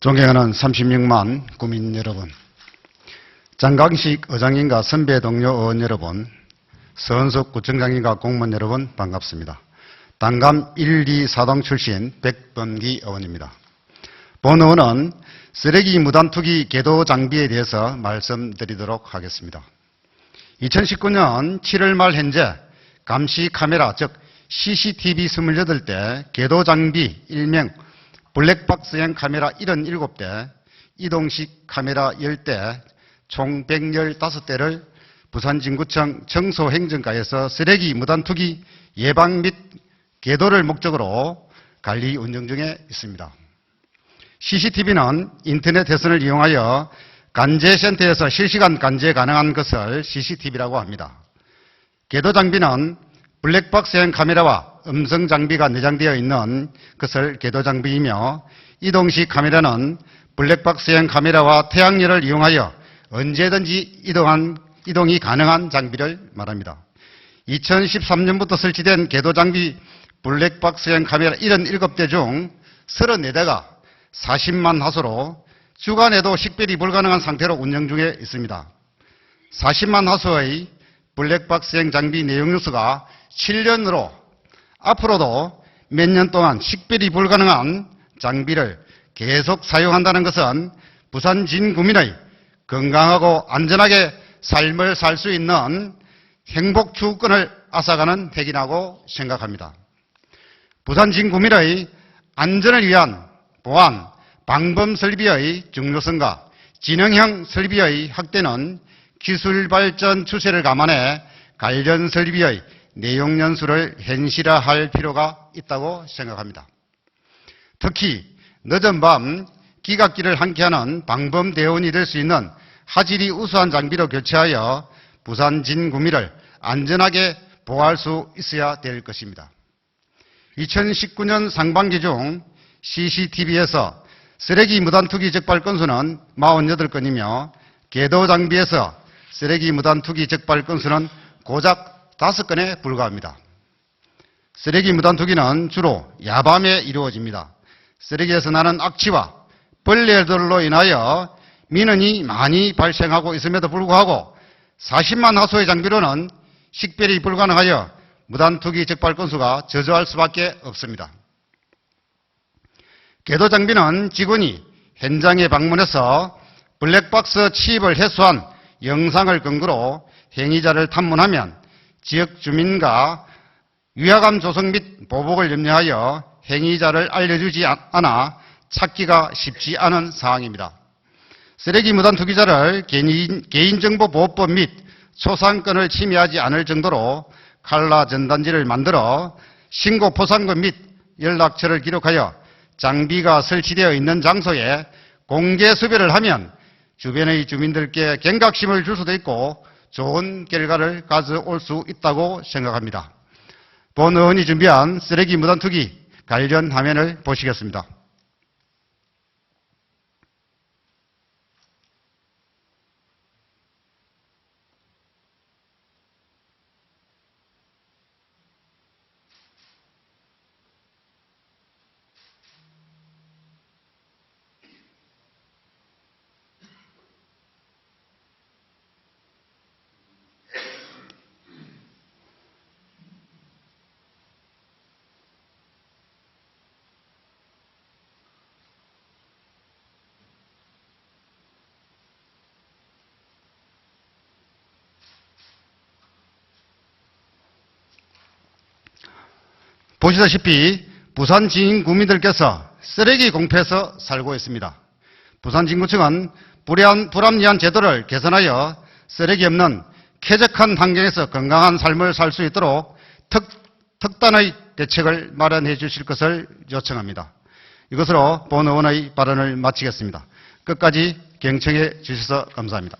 존경하는 36만 국민 여러분, 장강식 의장님과 선배 동료 의원 여러분, 서은숙 구청장님과 공무원 여러분 반갑습니다. 당감 1, 2, 4동 출신 백범기 의원입니다. 본 의원은 쓰레기 무단 투기 계도 장비에 대해서 말씀드리도록 하겠습니다. 2019년 7월 말 현재 감시 카메라 즉 CCTV 28대 계도 장비 일명 블랙박스형 카메라 77대 이동식 카메라 10대 총 115대를 부산진구청 청소행정과에서 쓰레기 무단 투기 예방 및 계도를 목적으로 관리 운영 중에 있습니다. CCTV는 인터넷 회선을 이용하여 간제센터에서 실시간 간제 가능한 것을 CCTV라고 합니다. 궤도 장비는 블랙박스형 카메라와 음성 장비가 내장되어 있는 것을 궤도 장비이며 이동식 카메라는 블랙박스형 카메라와 태양열을 이용하여 언제든지 이동한, 이동이 가능한 장비를 말합니다. 2013년부터 설치된 궤도 장비 블랙박스형 카메라 77대 중 34대가 40만 화소로 주간에도 식별이 불가능한 상태로 운영 중에 있습니다. 40만 화소의 블랙박스형 장비 내용 요소가 7년으로 앞으로도 몇 년 동안 식별이 불가능한 장비를 계속 사용한다는 것은 부산 진구민의 건강하고 안전하게 삶을 살 수 있는 행복 추구권을 앗아가는 핵이라고 생각합니다. 부산 진구민의 안전을 위한 보안, 방범 설비의 중요성과 지능형 설비의 확대는 기술 발전 추세를 감안해 관련 설비의 내용 연수를 현실화할 필요가 있다고 생각합니다. 특히 늦은 밤 기각기를 함께하는 방범 대원이 될 수 있는 화질이 우수한 장비로 교체하여 부산 진구미를 안전하게 보호할 수 있어야 될 것입니다. 2019년 상반기 중 CCTV에서 쓰레기 무단 투기 적발 건수는 48건이며 궤도 장비에서 쓰레기 무단 투기 적발 건수는 고작 5건에 불과합니다. 쓰레기 무단 투기는 주로 야밤에 이루어집니다. 쓰레기에서 나는 악취와 벌레들로 인하여 민원이 많이 발생하고 있음에도 불구하고 40만 화소의 장비로는 식별이 불가능하여 무단 투기 적발 건수가 저조할 수밖에 없습니다. 궤도 장비는 직원이 현장에 방문해서 블랙박스 치입을 해소한 영상을 근거로 행위자를 탐문하면 지역 주민과 위화감 조성 및 보복을 염려하여 행위자를 알려주지 않아 찾기가 쉽지 않은 상황입니다. 쓰레기 무단 투기자를 개인, 개인정보보호법 및 초상권을 침해하지 않을 정도로 칼라 전단지를 만들어 신고 포상권 및 연락처를 기록하여 장비가 설치되어 있는 장소에 공개 수배를 하면 주변의 주민들께 경각심을 줄 수도 있고 좋은 결과를 가져올 수 있다고 생각합니다. 본 의원이 준비한 쓰레기 무단 투기 관련 화면을 보시겠습니다. 보시다시피 부산 지인 구민들께서 쓰레기 공폐에서 살고 있습니다. 부산 진구청은 불안, 불합리한 제도를 개선하여 쓰레기 없는 쾌적한 환경에서 건강한 삶을 살 수 있도록 특, 특단의 대책을 마련해 주실 것을 요청합니다. 이것으로 본 의원의 발언을 마치겠습니다. 끝까지 경청해 주셔서 감사합니다.